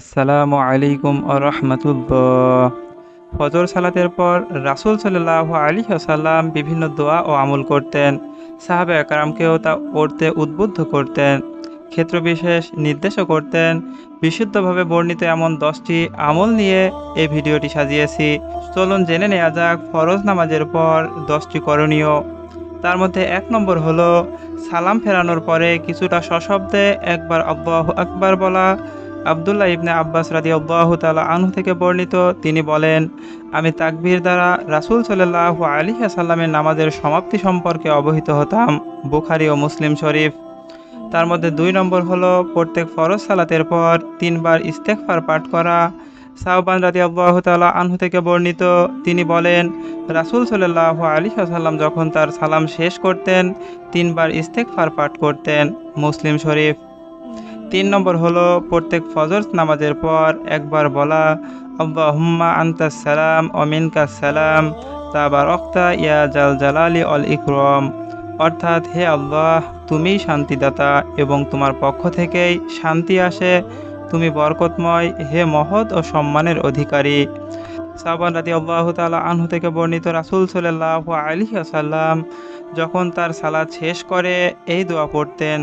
আসসালামু আলাইকুম রহমতুল্লাহ। ফজর সালাতের পর রাসূল সাল্লাহ আলী আসাল্লাম বিভিন্ন দোয়া ও আমল করতেন। সাহাবে একরামকেও তা পড়তে উদ্বুদ্ধ করতেন। ক্ষেত্রবিশেষ নির্দেশও করতেন। বিশুদ্ধভাবে বর্ণিত এমন দশটি আমল নিয়ে এই ভিডিওটি সাজিয়েছি। চলুন জেনে নেওয়া যাক ফরজ নামাজের পর দশটি করণীয়। তার মধ্যে এক নম্বর হলো সালাম ফেরানোর পরে কিছুটা সশব্দে একবার আল্লাহু আকবার বলা। আবদুল্লাহ ইবনে আব্বাস রাদি আল্লাহ তালা আনহু থেকে বর্ণিত, তিনি বলেন, আমি তাকবীর দ্বারা রাসূল সাল্লাহ আলী সাল্লামের নামাজের সমাপ্তি সম্পর্কে অবহিত হতাম। বুখারি ও মুসলিম শরীফ। তার মধ্যে দুই নম্বর হলো, প্রত্যেক ফরজ সালাতের পর তিনবার ইস্তেকফার পাঠ করা। সাহবান রাদি আল্লাহ তালা আনহু থেকে বর্ণিত, তিনি বলেন, রাসূল সাল্লাহ আলী সাল্লাম যখন তার সালাম শেষ করতেন, তিনবার ইস্তেকফার পাঠ করতেন। মুসলিম শরীফ। তিন নম্বর হলো, প্রত্যেক ফজর নামাজের পর একবার বলা, আল্লাহুম্মা আন্তা সালাম অমিনকা সালাম তাবার অক্তা ইয়া জাল জালালি অল ইকরম। অর্থাৎ, হে আল্লাহ তুমিই শান্তিদাতা এবং তোমার পক্ষ থেকেই শান্তি আসে। তুমি বরকতময়, হে মহৎ ও সম্মানের অধিকারী। সাবান রাতি আল্লাহ তালা আনহু থেকে বর্ণিত রাসুল সাল্লাহ আলী আসাল্লাম যখন তার সালাদ শেষ করে, এই দোয়া পড়তেন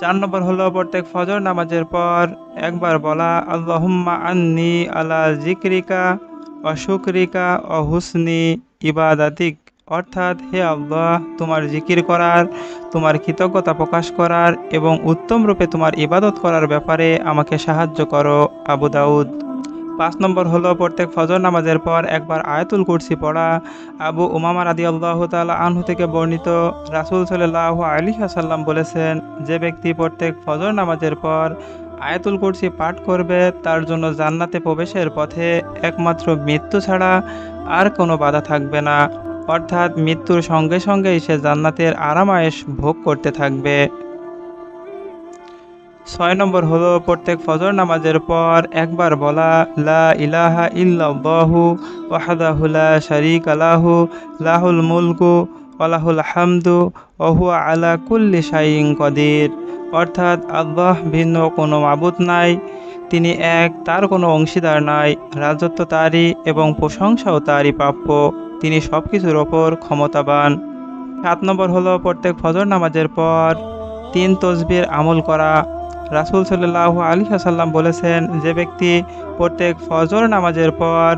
চার নম্বর হলো, প্রত্যেক ফজর নামাজের পর একবার বলা, আল্লাহুম্মা আন্নি আলা জিক্রিকা অশুক্রিকা ও হুসনি ইবাদাতিক। অর্থাৎ, হে আল্লাহ, তোমার জিকির করার, তোমার কৃতজ্ঞতা প্রকাশ করার এবং উত্তম রূপে তোমার ইবাদত করার ব্যাপারে আমাকে সাহায্য করো, আবু দাউদ। পাঁচ নম্বর হলো, প্রত্যেক ফজর নামাজের পর একবার আয়াতুল কুরসি পড়া। আবু উমামা রাদি আল্লাহ তালা আনহু থেকে বর্ণিত রাসুল সাল্লাহ আলী সাল্লাম বলেছেন, যে ব্যক্তি প্রত্যেক ফজর নামাজের পর আয়াতুল কুরসি পাঠ করবে, তার জন্য জান্নাতে প্রবেশের পথে একমাত্র মৃত্যু ছাড়া আর কোনো বাধা থাকবে না। অর্থাৎ মৃত্যুর সঙ্গে সঙ্গেই সে জান্নাতের আরামায়েশ ভোগ করতে থাকবে। ছয় নম্বর হলো, প্রত্যেক ফজর নামাজের পর একবার বলা, লা ইলাহা ইল্লাল্লাহু ওয়াহদাহু লা শারীকা লাহু, লাহুল মুলকু ওয়ালাহুল হামদু ওহুয়া আলা কুল্লি শাইইন কদির। অর্থাৎ আল্লাহ ভিন্ন কোনো মাবুদ নাই, তিনি এক, তার কোনো অংশীদার নাই, রাজত্ব তারই এবং প্রশংসাও তারই প্রাপ্য, তিনি সব কিছুর ওপর ক্ষমতাবান। সাত নম্বর হলো, প্রত্যেক ফজর নামাজের পর তিন তসবির আমল করা রাসুল সাল্লাহ আলী সাল্লাম বলেছেন, যে ব্যক্তি প্রত্যেক ফজর নামাজের পর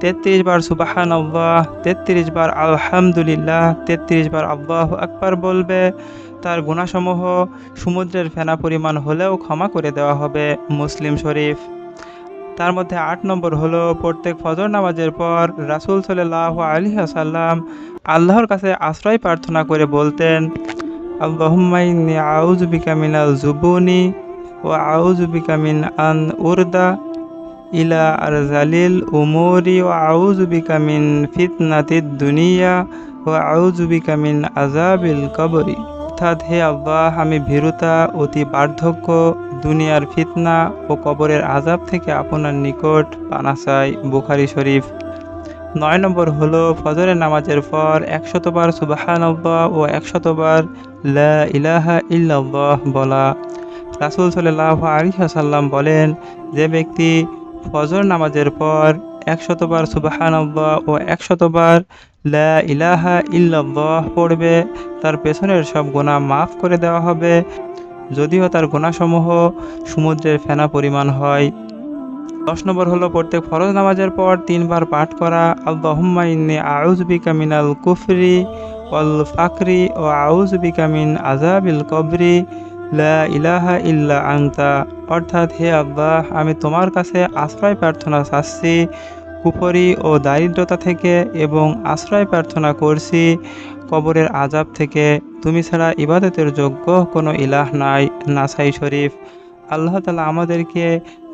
তেত্রিশ বার সুবাহান আল্লাহ তেত্রিশ বার আলহামদুলিল্লাহ, তেত্রিশ বার আল্লাহ আকবার বলবে, তার গুণাসমূহ সমুদ্রের ফেনা পরিমাণ হলেও ক্ষমা করে দেওয়া হবে। মুসলিম শরীফ। তার মধ্যে আট নম্বর হলো, প্রত্যেক ফজর নামাজের পর রাসুল সাল্লাহ আলী সাল্লাম আল্লাহর কাছে আশ্রয় প্রার্থনা করে বলতেন আল্লাহুম্মাইনি আউযু বিকা মিনাল জুবুনি ও আউযু বিকা মিন আন উরদা ইলা আর জালিল উমরি ও আউযু বিকা মিন ফিতনাতিদ দুনিয়া ও আউযু বিকা মিন আজাবিল কবরি অর্থাৎ হে আল্লাহ, আমি ভীরুতা, অতি বার্ধক্য, দুনিয়ার ফিতনা ও কবরের আজাব থেকে আপনার নিকট পানা চাই, বুখারি শরীফ। নয় নম্বর হলো, ফজরের নামাজের পর একশতবার সুবাহানব্বা ও একশতবার লা ইলাহা ইল্লাল্লাহ বলা। রাসুল সাল্লাহ আলী সাল্লাম বলেন, যে ব্যক্তি ফজর নামাজের পর একশতবার সুবাহানব্বা ও একশতবার লা ইলাহা ইল্লাল্লাহ পড়বে, তার পেছনের সব গোনা মাফ করে দেওয়া হবে। যদিও তার গোনাসমূহ সমুদ্রের ফেনা পরিমাণ হয়। দশ নম্বর হলো, প্রত্যেক ফরজ নামাজের পর তিনবার পাঠ করা, আল্লাহুম্মা ইন্নি আউযু বিকা মিনাল কুফরি ওয়াল ফাকরি ও আউযু বিকা মিন আযাবিল কবরি। লা ইলাহা ইল্লা আনতা। অর্থাৎ হে আল্লাহ, আমি তোমার কাছে আশ্রয় প্রার্থনা চাচ্ছি কুপরি ও দারিদ্রতা থেকে এবং আশ্রয় প্রার্থনা করছি, কবরের আজাব থেকে। তুমি ছাড়া ইবাদতের যোগ্য কোনো ইলাহ নাই, নাসাই শরীফ। আল্লাহ তালা আমাদেরকে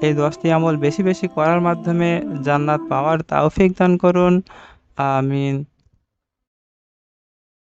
এই দশটি আমল বেশি বেশি করার মাধ্যমে জান্নাত পাওয়ার তাওফিক দান করুন। আমিন।